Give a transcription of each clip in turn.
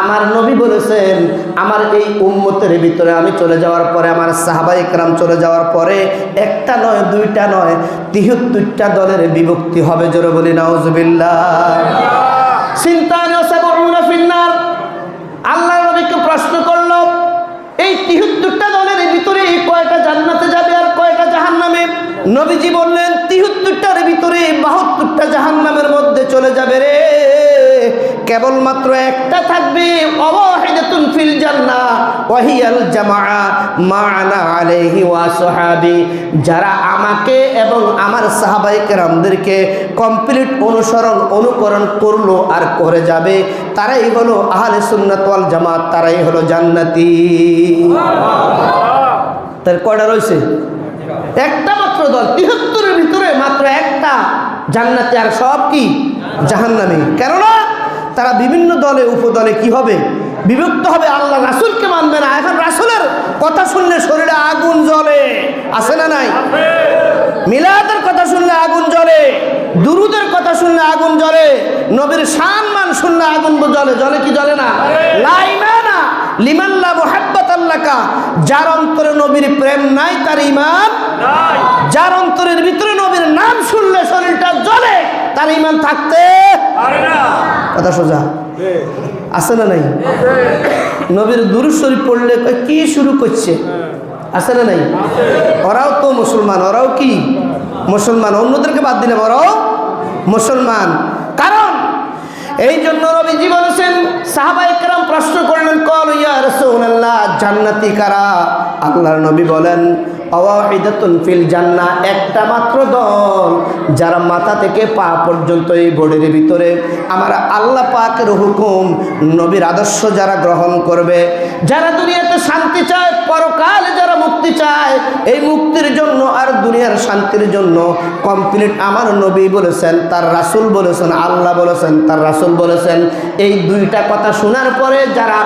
আমার নবী বলেছেন, আমার এই উম্মতের ভিতরে আমি চলে যাওয়ার পরে, আমার সাহাবা একরাম চলে যাওয়ার পরে একটা নয়, দুইটা নয়, তিহত্তরটা দলের বিভক্তি হবে। জোরে বলি ফিন্নার। আল্লাহ নবীকে প্রশ্ন করল, এই তিহত্তরটা দলের ভিতরে এই কয়টা নবীজি বললেন তিহত্তরটার ভিতরে বাহাত্তরটা জাহান্নামের মধ্যে চলে যাবে রে। কেবলমাত্র একটা থাকবে অবহেদাতুন ফিল জান্নাহ ওয়াহিয়াল জামাআ মা'আনা আলাইহি ওয়া সাহাবি। যারা আমাকে এবং আমার কেরামদেরকে কমপ্লিট অনুসরণ অনুকরণ করল আর করে যাবে তারাই হলো আহলে সুন্নাত ওয়াল জামাত তারাই হলো জান্নাতি। তার কয়টা রয়েছে? একটা মাত্র দল তিহত্তরের ভিতরে মাত্র একটা জান্নাতি আর সব কি? জাহান্নামী। কেননা তারা বিভিন্ন দলে, উপদলে কি হবে? বিভক্ত হবে আল্লাহ রাসুলকে মানবে না। এখন রাসুলের কথা শুনলে শরীরে আগুন জ্বলে। আছে না নাই? মিলাদের কথা শুনলে আগুন জ্বলে। দুরুদের কথা শুনলে আগুন জ্বলে। নবীর সম্মান শুনলে আগুন জ্বলে। জ্বলে কি জ্বলে না? লাইনা না লিমাল্লা মোহাব্বত যার অন্তরে নবীর প্রেম নাই, তার ইমান যার অন্তরের ভিতরে নবীর নাম শুনলে শরীরটা জ্বলে তার ইমান থাকতে কথা সোজা। আছে না নাই? নবীর দুরু শরীফ পড়লে কি শুরু করছে? আছে না নাই? ওরাও তো মুসলমান ওরাও কি? মুসলমান অন্যদেরকে বাদ দিলে ওরাও মুসলমান। কারণ এই জন্য নবীজি বলেছেন সাহাবা একরাম প্রশ্ন করলেন কল ইয়া রাসূলুল্লাহ জান্নাতি কারা? আল্লাহর নবী বলেন ফিল জান্নাহ, একটা মাত্র দল যারা মাথা থেকে পা পর্যন্ত এই বোর্ডের ভিতরে। আমার আল্লাহ পাকের হুকুম, নবীর আদর্শ যারা গ্রহণ করবে, যারা দুনিয়াতে শান্তি চায়, পরকালে যারা মুক্তি চায়, এই মুক্তির জন্য আর দুনিয়ার শান্তির জন্য কমপ্লিট আমার নবী বলেছেন, তার রাসুল বলেছেন, আল্লাহ বলেছেন, তার রাসুল বলেছেন। এই দুইটা কথা শোনার পরে যারা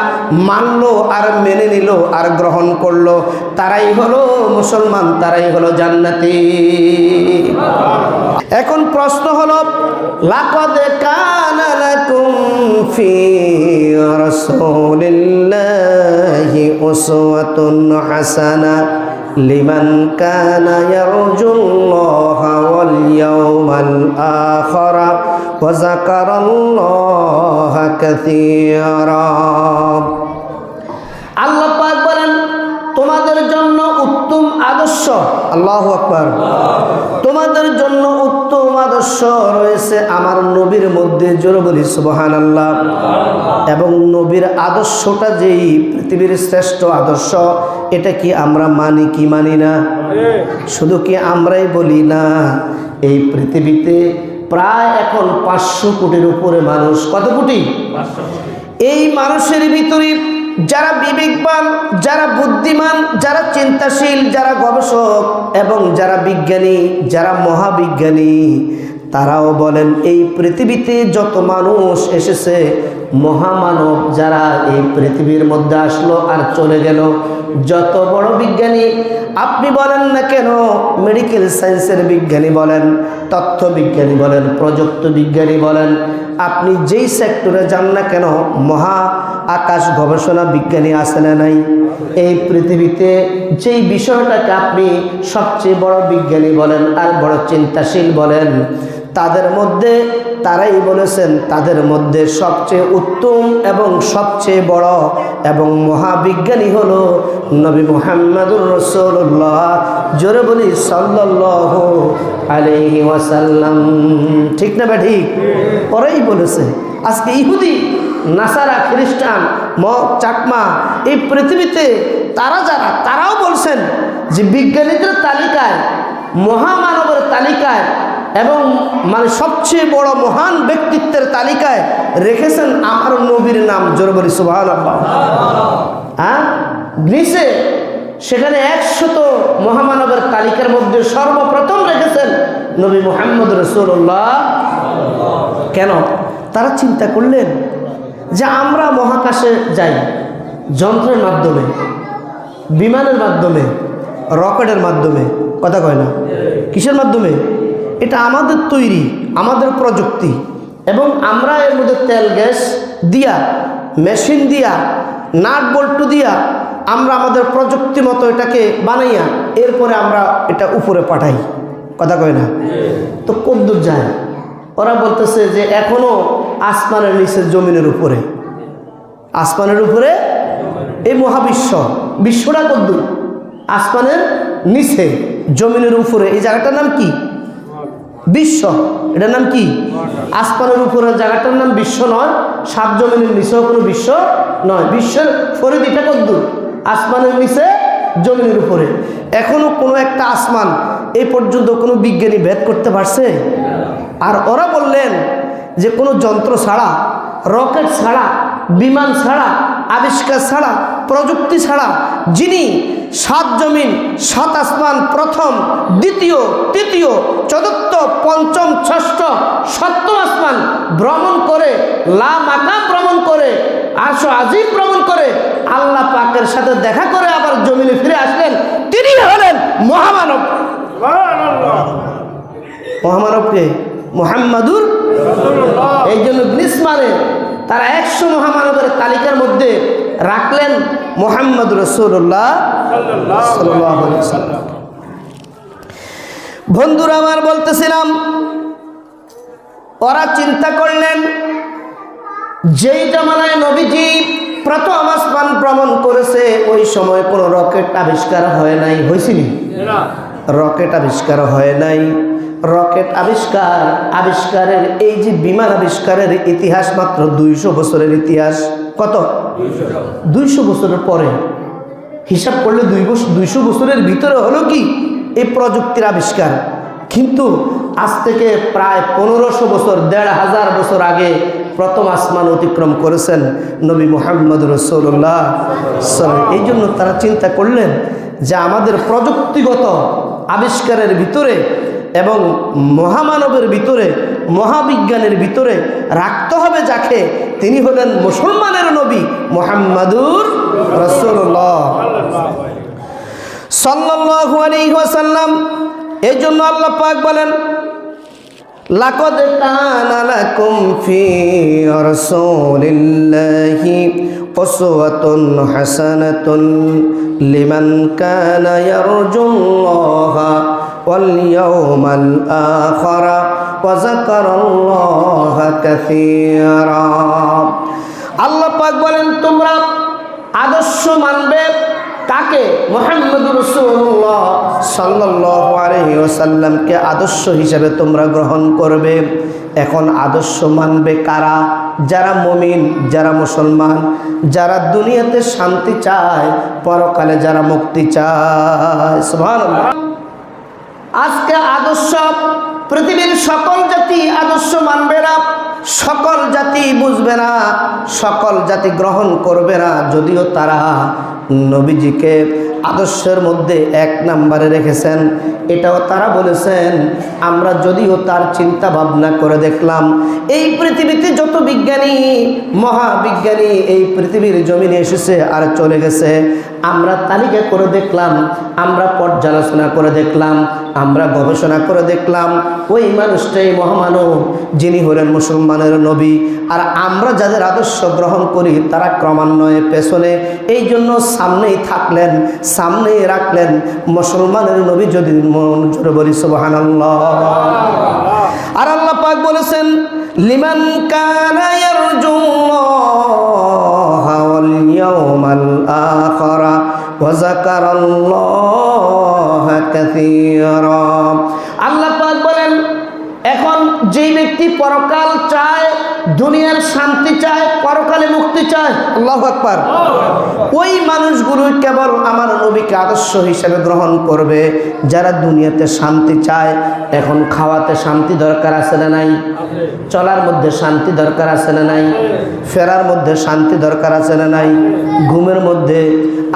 মানলো আর মেনে নিল আর গ্রহণ করল, তারাই হলো মুসলমান। তারাই হলো জান্নাতি। এখন প্রশ্ন হলো, লাকদ ফি রাসূলিল্লাহি উসওয়াতুন হাসানা লিমান কানা ওয়াল ওয়া কাসীরা। আল্লাহ পাক বলেন, তোমাদের জন্য উত্তম আদর্শ। আল্লাহ আকবার। তোমাদের জন্য উত্তম আদর্শ রয়েছে আমার নবীর মধ্যে জোর বলি সুবহান আল্লাহ এবং নবীর আদর্শটা যেই পৃথিবীর শ্রেষ্ঠ আদর্শ এটা কি আমরা মানি কি মানি না? শুধু কি আমরাই বলি না? এই পৃথিবীতে প্রায় এখন পাঁচশো কোটির উপরে মানুষ। কত কোটি। এই মানুষের ভিতরে যারা বিবেকবান, যারা বুদ্ধিমান, যারা চিন্তাশীল, যারা গবেষক এবং যারা বিজ্ঞানী, যারা মহাবিজ্ঞানী, তারাও বলেন, এই পৃথিবীতে যত মানুষ এসেছে মহামানব যারা এই পৃথিবীর মধ্যে আসলো আর চলে গেল, যত বড় বিজ্ঞানী আপনি বলেন না কেন মেডিকেল সায়েন্সের বিজ্ঞানী বলেন, তথ্য বিজ্ঞানী বলেন, প্রযুক্তি বিজ্ঞানী বলেন, আপনি যেই সেক্টরে যান না কেন, মহা আকাশ গবেষণা বিজ্ঞানী আছে না নাই? এই পৃথিবীতে যেই বিষয়টাকে আপনি সবচেয়ে বড় বিজ্ঞানী বলেন আর বড় চিন্তাশীল বলেন তাদের মধ্যে, তারাই বলেছেন তাদের মধ্যে সবচেয়ে উত্তম এবং সবচেয়ে বড় এবং মহাবিজ্ঞানী হলো নবী মুহাম্মদুর রসুল্লাহ জোরে বলি সাল্লাহ আলহি ওয়াসাল্লাম। ঠিক না বা ঠিক? ওরাই বলেছে, আজকে ইহুদি, নাসারা, খ্রিস্টান ম চাকমা এই পৃথিবীতে তারা যারা, তারাও বলছেন যে বিজ্ঞানীদের তালিকায়, মহামানবের তালিকায় এবং মানে সবচেয়ে বড় মহান ব্যক্তিত্বের তালিকায় রেখেছেন আমার নবীর নাম জোরবরি সুবাহ হ্যাঁ? গ্রিসে সেখানে একশত মহামানবের তালিকার মধ্যে সর্বপ্রথম রেখেছেন নবী মোহাম্মদ রসুল্লাহ কেন? তারা চিন্তা করলেন যে আমরা মহাকাশে যাই, যন্ত্রের মাধ্যমে, বিমানের মাধ্যমে, রকেটের মাধ্যমে, কথা কয় না, কিসের মাধ্যমে? এটা আমাদের তৈরি, আমাদের প্রযুক্তি। এবং আমরা এর মধ্যে তেল, গ্যাস দিয়া, মেশিন দিয়া, নাট বল্টু দিয়া আমরা আমাদের প্রযুক্তি মতো এটাকে বানাইয়া এরপরে আমরা এটা উপরে পাঠাই। কথা কয় না? তো কদ্দুর যায়? ওরা বলতেছে যে এখনও আসমানের নিচে জমিনের উপরে। আসমানের উপরে এই মহাবিশ্ব। বিশ্বটা কদ্দুর আসমানের নিচে, জমিনের উপরে। এই জায়গাটার নাম কি? বিশ্ব, এটার নাম কি? আসমানের উপরের জায়গাটার নাম বিশ্ব নয়, সাত জমিনের নিচেও কোনো বিশ্ব নয়। বিশ্বের ফরিদিটা কদ্দুর আসমানের নিচে, জমিনের উপরে। এখনও কোনো একটা আসমান এই পর্যন্ত কোনো বিজ্ঞানী ভেদ করতে পারছে? আর ওরা বললেন যে কোনো যন্ত্র ছাড়া, রকেট ছাড়া, বিমান ছাড়া, আবিষ্কার ছাড়া প্রযুক্তি ছাড়া যিনি সাত জমিন, সাত আসমান, প্রথম, দ্বিতীয়, তৃতীয়, চতুর্থ, পঞ্চম, ষষ্ঠ, সপ্তম আসমান ভ্রমণ করে, লা মাকাম ভ্রমণ করে, আরশো আজিম ভ্রমণ করে, আল্লাহ পাকের সাথে দেখা করে আবার জমিনে ফিরে আসলেন। তিনি হলেন মহামানব। মহামানবকে মোহাম্মদুর এই জন্য গ্রীষ্মারে তারা একশো মহামানবের তালিকার মধ্যে রাখলেন মোহাম্মদ রসুল্লাহ বন্ধুরা আমার বলতেছিলাম ওরা চিন্তা করলেন যেই জামানায় নবীজি প্রথম আসমান ভ্রমণ করেছে ওই সময় কোনো রকেট আবিষ্কার হয় নাই হয়েছিল রকেট আবিষ্কার হয় নাই। রকেট আবিষ্কার, আবিষ্কারের এই যে বিমান আবিষ্কারের ইতিহাস মাত্র দুইশো বছরের ইতিহাস। কত? দুইশো বছরের পরে। হিসাব করলে দুই বছর দুইশো বছরের ভিতরে হলো কি? এই প্রযুক্তির আবিষ্কার। কিন্তু আজ থেকে প্রায় পনেরোশো বছর, দেড় হাজার বছর আগে প্রথম আসমান অতিক্রম করেছেন নবী মোহাম্মদ রসৌল্লাহ এই জন্য তারা চিন্তা করলেন যে আমাদের প্রযুক্তিগত আবিষ্কারের ভিতরে এবং মহামানবের ভিতরে, মহাবিজ্ঞানের ভিতরে রাখতে হবে যাকে তিনি হলেন মুসলমানের নবী মোহাম্মদুর রসুল্লাহ সাল্লাল্লাহু আলাইহি ওয়াসাল্লাম, এই জন্য আল্লাহ পাক বলেন, লাকদ কানা লাকুম ফি রাসূলিল্লাহি উসওয়াতুন হাসানাতুন লিমান কানা ইয়ারজুল্লাহা। ইয়াওমাল আখিরা ওয়া যাকারাল্লাহা কাসীরা আল্লাহ পাক বলেন, তোমরা আদর্শ মানবে কাকে? মোহাম্মদ রসুল্লাহ সাল্লাহ আলহি ওসাল্লামকে আদর্শ হিসাবে তোমরা গ্রহণ করবে। এখন আদর্শ মানবে কারা? যারা মমিন, যারা মুসলমান, যারা দুনিয়াতে শান্তি চায়, পরকালে যারা মুক্তি চায়। সুবহানাল্লাহ। আজকে আদর্শ, পৃথিবীর সকল জাতি আদর্শ মানবে না, সকল জাতি বুঝবে না, সকল জাতি গ্রহণ করবে না, যদিও তারা নবীজিকে আদর্শের মধ্যে এক নম্বরে রেখেছেন। এটাও তারা বলেছেন, আমরা যদিও তার চিন্তা ভাবনা করে দেখলাম, এই পৃথিবীতে যত বিজ্ঞানী, মহাবিজ্ঞানী এই পৃথিবীর জমিনে এসেছে আর চলে গেছে, আমরা তালিকা করে দেখলাম, আমরা পর্যালোচনা করে দেখলাম, আমরা গবেষণা করে দেখলাম, ওই মানুষটাই মহামানব, যিনি হলেন মুসলমানের নবী। আর আমরা যাদের আদর্শ গ্রহণ করি, তারা ক্রমান্বয়ে পেছনে। এই জন্য সামনেই থাকলেন, সামনেই রাখলেন। মুসলমানের নবী যদি মন বলি, সুবহানাল্লাহ। আর আল্লাহ পাক বলেছেন, লিমান কানা ইয়ারজুল্লাহ ওয়াল ইয়াউমাল আখিরা কাসীরা। আল্লাহ পাক বলেন, এখন যেই ব্যক্তি পরকাল চায় দুনিয়ার শান্তি চায় পরকালে মুক্তি চায়। আল্লাহ আকবার। ওই মানুষগুলো কেবল আমার নবীকে আদর্শ হিসেবে গ্রহণ করবে যারা দুনিয়াতে শান্তি চায়। এখন খাওয়াতে শান্তি দরকার আছে না নাই? চলার মধ্যে শান্তি দরকার আছে না নাই? ফেরার মধ্যে শান্তি দরকার আছে না নাই? ঘুমের মধ্যে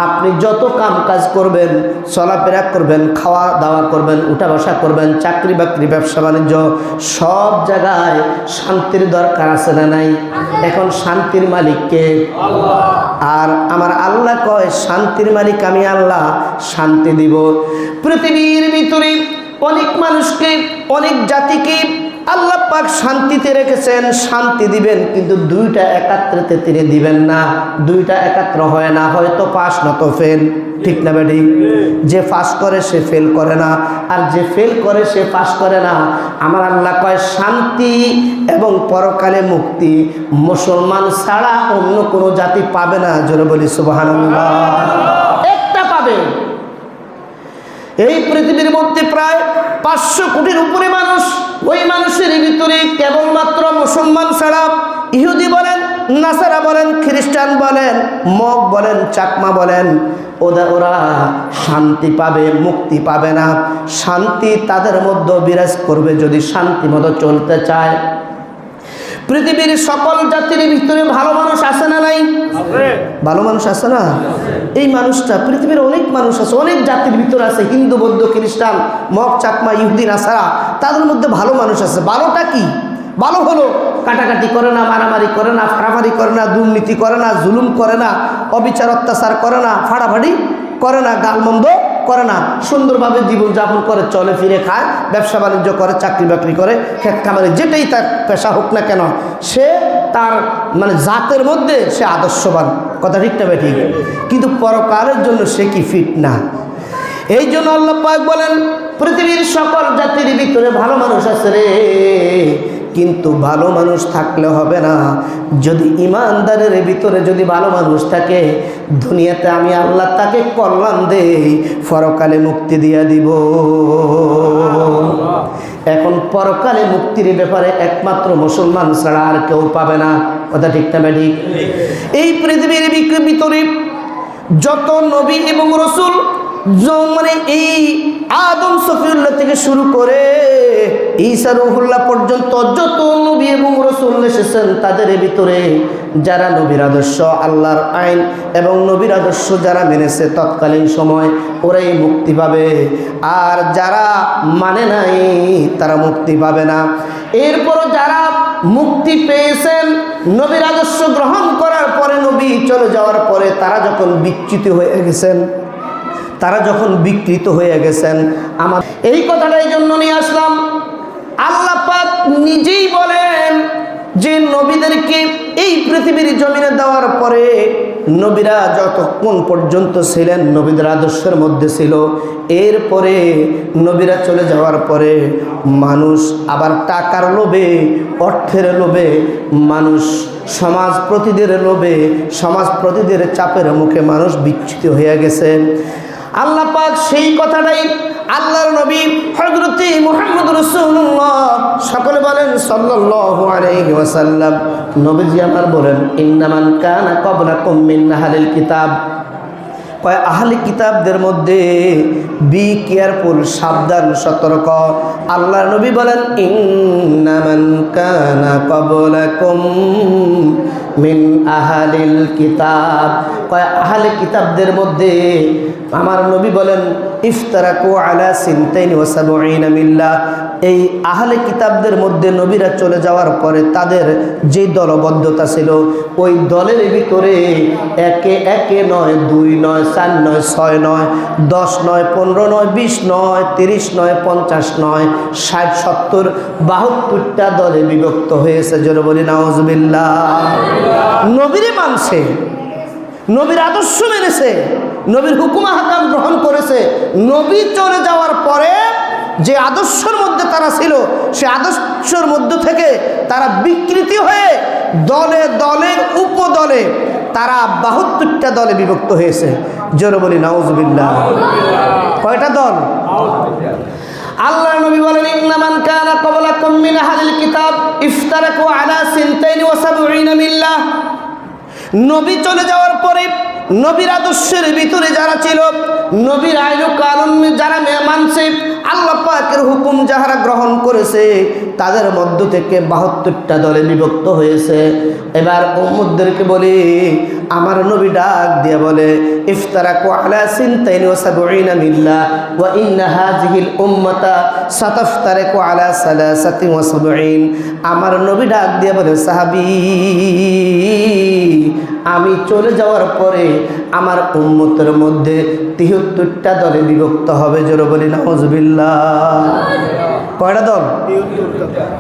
আপনি যত কাম কাজ করবেন চলাফেরা করবেন খাওয়া দাওয়া করবেন উঠা বসা করবেন চাকরি বাকরি ব্যবসা বাণিজ্য সব জায়গায় শান্তির দরকার আছে না নাই? এখন শান্তির মালিককে আর আমার আল্লাহ কয়, শান্তির মালিক আমি আল্লাহ, শান্তি দিব। পৃথিবীর ভিতরে অনেক মানুষকে, অনেক জাতিকে আল্লাহ পাক শান্তিতে রেখেছেন, শান্তি দিবেন, কিন্তু দুইটা একাত্রেতে তিনি দিবেন না। দুইটা একাত্র হয় না, হয়তো পাস নত ফেল। ঠিক না বেডি যে পাস করে, সে ফেল করে না। আর যে ফেল করে, সে পাস করে না। আমার আল্লাহ কয়, শান্তি এবং পরকালে মুক্তি মুসলমান ছাড়া অন্য কোনো জাতি পাবে না। জোরে বলি সুবাহান একটা পাবে। এই পৃথিবীর মধ্যে প্রায় পাঁচশো কোটির উপরে মানুষ, ওই মানুষের ভিতরে কেবলমাত্র মুসলমান ছাড়া ইহুদি বলেন, নাসারা বলেন, খ্রিস্টান বলেন, মগ বলেন, চাকমা বলেন ওদের ওরা শান্তি পাবে, মুক্তি পাবে না। শান্তি তাদের মধ্যে বিরাজ করবে যদি শান্তি মতো চলতে চায়। পৃথিবীর সকল জাতির ভিতরে ভালো মানুষ আছে না নাই? ভালো মানুষ আছে না? এই মানুষটা পৃথিবীর অনেক মানুষ আছে অনেক জাতির ভিতরে আছে হিন্দু বৌদ্ধ খ্রিস্টান মগ চাকমা ইহুদিন আসারা তাদের মধ্যে ভালো মানুষ আছে। ভালোটা কি? ভালো হলো কাটাকাটি করে না মারামারি করে না ফাড়াফাড়ি করে না দুর্নীতি করে না জুলুম করে না অবিচার অত্যাচার করে না ফাড়াফাড়ি করে না গালমন্দ করে না। সুন্দরভাবে জীবনযাপন করে, চলে, ফিরে খায়, ব্যবসা বাণিজ্য করে, চাকরি বাকরি করে খেত খামারে যেটাই তার পেশা হোক না কেন, সে তার মানে জাতের মধ্যে সে আদর্শবান। কথা ঠিক না ঠিক? কিন্তু পরকালের জন্য সে কি ফিট না? এই জন্য আল্লাহ পাক বলেন, পৃথিবীর সকল জাতির ভিতরে ভালো মানুষ আছে রে। কিন্তু ভালো মানুষ থাকলে হবে না। যদি ইমানদারের ভিতরে যদি ভালো মানুষ থাকে, দুনিয়াতে আমি আল্লাহ তাকে কল্যাণ দেই, পরকালে মুক্তি দিয়া দিব। এখন পরকালে মুক্তির ব্যাপারে একমাত্র মুসলমান ছাড়া আর কেউ পাবে না। কথা ঠিক না ঠিক। এই পৃথিবীর ভিতরে যত নবী এবং রসুল মানে এই আদম সফিউল্লাহ থেকে শুরু করে ঈসা রুহুল্লাহ পর্যন্ত যত নবী এবং রসুল এসেছেন, তাদের ভিতরে যারা নবীর আদর্শ, আল্লাহর আইন এবং নবীর আদর্শ যারা মেনেছে তৎকালীন সময়, ওরাই মুক্তি পাবে। আর যারা মানে নাই, তারা মুক্তি পাবে না। এরপরও যারা মুক্তি পেয়েছেন, নবীর আদর্শ গ্রহণ করার পরে নবী চলে যাওয়ার পরে তারা যখন বিচ্যুত হয়ে গেছেন তারা যখন বিকৃত হয়ে গেছেন, আমার এই কথাটা এই জন্য নিয়ে আসলাম। আল্লাহ পাক নিজেই বলেন যে নবীদেরকে এই পৃথিবীর জমিনে দেওয়ার পরে নবীরা যতক্ষণ পর্যন্ত ছিলেন, নবীদের আদর্শের মধ্যে ছিল। এরপরে নবীরা চলে যাওয়ার পরে মানুষ আবার টাকার লোভে, অর্থের লোভে, মানুষ সমাজ প্রতিদের লোভে, সমাজ প্রতিদের চাপের মুখে মানুষ বিচ্যুত হয়ে গেছে। আল্লাহ পাক সেই কথাটাই আল্লাহর নবী হজরতি মুহাম্মদ রসুল্লাহ সকলে বলেন সাল্লাল্লাহু আলাইহি ওয়াসাল্লাম। নবীজি আমার বলেন, ইন্নামান কানা ক্বাবলাকুম মিন আহলিল কিতাব। কয়, আহলি কিতাবদের মধ্যে বি কেয়ারফুল সাবধান, সতর্ক। আল্লাহর নবী বলেন, ইন্নামান কানা ক্বাবলাকুম মিন আহলিল কিতাব। কয়, আহলে কিতাবদের মধ্যে আমার নবী বলেন, ইফতারাকু আলা সিনতাইন ওয়া সাবঈনা এই আহলে কিতাবদের মধ্যে নবীরা চলে যাওয়ার পরে তাদের যে দলবদ্ধতা ছিল, ওই দলের ভিতরে একে একে নয়, দুই নয় চার নয়, ছয় নয়, দশ নয়, পনেরো নয়, বিশ নয়, তিরিশ নয়, পঞ্চাশ নয়, ষাট, সত্তর, বাহাত্তরটা দলে বিভক্ত হয়েছে। জোরে বলি নাউজবিল্লা নবীরে মানছে, নবীর আদর্শ মেনেছে, নবীর হুকুমা হাকাম গ্রহণ করেছে। নবী চলে যাওয়ার পরে যে আদর্শের মধ্যে তারা ছিল, সে আদর্শের মধ্য থেকে তারা বিকৃতি হয়ে দলে দলে উপদলে তারা বাহাত্তরটা দলে বিভক্ত হয়েছে। জোরে বলি নাউজবিল্লা কয়টা দল? আল্লাহ নবী বলেন, ইন্নামান কানা ক্বাবলাকুম মিন আহলিল কিতাব, ইফতারাকু আলা সিনতাইন ওয়া সাবঈনা মিল্লাহ। নবী চলে যাওয়ার পরে নবীর আদর্শের ভিতরে যারা ছিল, নবীর আইন কানুন যারা মানছে, আল্লাহ পাকের হুকুম যাহারা গ্রহণ করেছে, তাদের মধ্য থেকে বাহাত্তরটা দলে বিভক্ত হয়েছে। এবার উম্মদদেরকে বলি আমার নবী ডাক দিয়ে বলে, ইফতারাকু আলা সিনতাইন ওয়া সাবঈনা মিল্লা ওয়া ইন্না হাযিহিল উম্মাতা সাতাফতারাকু আলা সালাসাতি ওয়া সাবঈন আমার নবী ডাক দিয়ে বলে, সাহাবী, আমি চলে যাওয়ার পরে আমার উম্মতের মধ্যে তিহত্তরটা দলে বিভক্ত হবে। জোরে বলি নাউজুবিল্লাহ। কয়টা দল?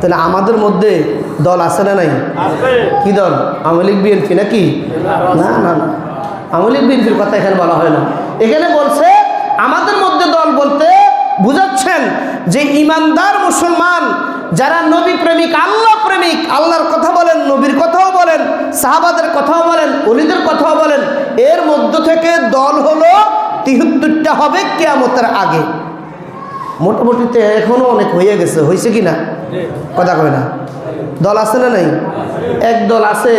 তাহলে আমাদের মধ্যে দল আছে না নাই? কি দল? আওয়ামী লীগ বিএনপি নাকি? না না না। আওয়ামী লীগ বিএনপির কথা এখানে বলা হয় না। এখানে বলছে আমাদের মধ্যে দল বলতে বুঝাচ্ছেন যে ইমানদার মুসলমান যারা নবী প্রেমিক আল্লাহ প্রেমিক আল্লাহর কথা বলেন নবীর কথাও বলেন সাহাবাদের কথাও বলেন অলিদের কথাও বলেন এর মধ্য থেকে দল হলো তিহত্তরটা হবে কেয়ামতের আগে। মোটামুটিতে এখনও অনেক হয়ে গেছে। হয়েছে কি না? কথা কয় না। দল আছে না নাই? এক দল আছে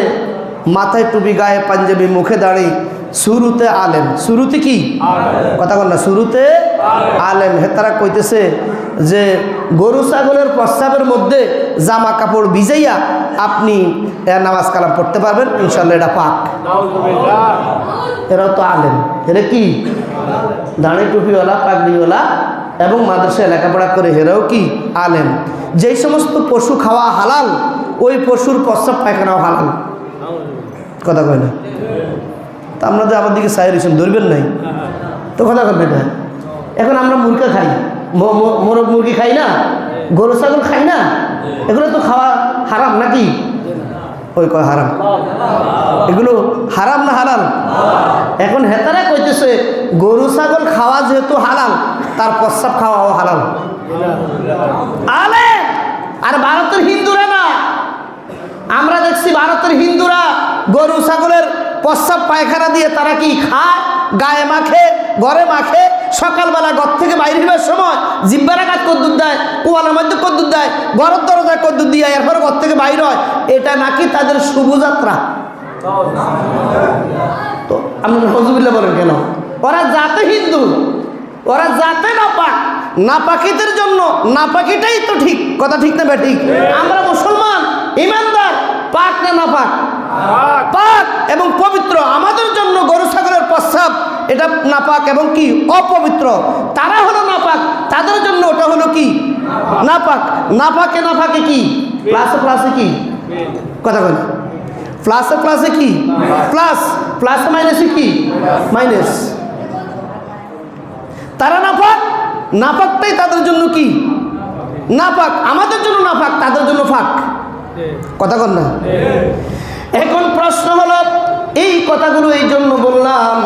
মাথায় টুপি গায়ে পাঞ্জাবি মুখে দাঁড়ি শুরুতে আলেম। শুরুতে কি? কথা কন না শুরুতে আলেম। হেতারা কইতেছে যে গরু ছাগলের প্রস্তাবের মধ্যে জামা কাপড় ভিজাইয়া আপনি নামাজ কালাম পড়তে পারবেন। ইনশাল্লাহ এটা পাক। এরাও তো আলেম। এরা কি? দাঁড়ি টুপিওয়ালা পাগড়িওয়ালা। এবং মাদ্রাসা লেখাপড়া করে হেরাও কি? আলেম। যেই সমস্ত পশু খাওয়া হালাল, ওই পশুর প্রস্রাব পায়খানাও হালাল। কথা কয় না? তা আমরা তো আমার দিকে সাই রয়েছেন ধরবেন নাই? তো কথা কবেন না এখন আমরা মুরগা খাই। মোরগ মুরগি খাই না? গরু, ছাগল খাই না? এগুলো তো খাওয়া হারাম নাকি? ওই কয় হারাম। এগুলো হারাম না হালাল? এখন হেতারা কইতেছে, গরু, ছাগল খাওয়া যেহেতু হালাল, তার প্রস্রাব খাওয়াও হালাল। আলে! আর ভারতের হিন্দুরা না। আমরা দেখছি ভারতের হিন্দুরা গরু, ছাগলের প্রস্রাব পায়খানা দিয়ে তারা কি খায়? গায়ে মাখে, ঘরে মাখে, সকালবেলা ঘর থেকে বাইরে হবার সময় জিব্বারা কাজ কদ্দুর দেয়, কুয়ালার মধ্যে কদ্দুর দেয়, ঘরের দরজায় কদ্দুর দিয়ে এরপরে ঘর থেকে বাইর হয়। এটা নাকি তাদের শুভযাত্রা? তো আপনি হজুবিল্লা বলেন কেন? ওরা জাতে হিন্দু ওরা জাতে নাপাক। নাপাকিদের জন্য নাপাকিটাই তো ঠিক। কথা ঠিক না ঠিক আমরা মুসলমান ইমানদার পাক না নাপাক? পাক। এবং পবিত্র। আমাদের জন্য গরু ছাগলের প্রস্রাব এটা নাপাক এবং কি? অপবিত্র। তারা হলো নাপাক। তাদের জন্য ওটা হলো কি? নাপাক। নাপাকে। নাপাকে কি? প্লাসে প্লাসে কি? কথা বলে প্লাসে প্লাসে কি? প্লাস প্লাস মাইনাসে কি? মাইনাস তারা নাপাক? নাপাকটাই তাদের জন্য কি? নাপাক। আমাদের জন্য নাপাক তাদের জন্য ফাক। কথা কন না? এখন প্রশ্ন হলো এই কথাগুলো এই জন্য বললাম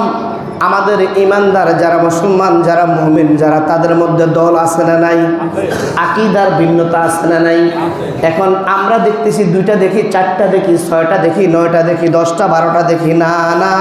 আমাদের ইমানদার, যারা মুসলমান, যারা মুমিন, যারা তাদের মধ্যে দল আছে না নাই, আকিদার ভিন্নতা আছে না নাই, এখন আমরা দেখতেছি দুইটা দেখি, চারটা দেখি, ছয়টা দেখি, নয়টা দেখি, দশটা বারোটা দেখি, না না।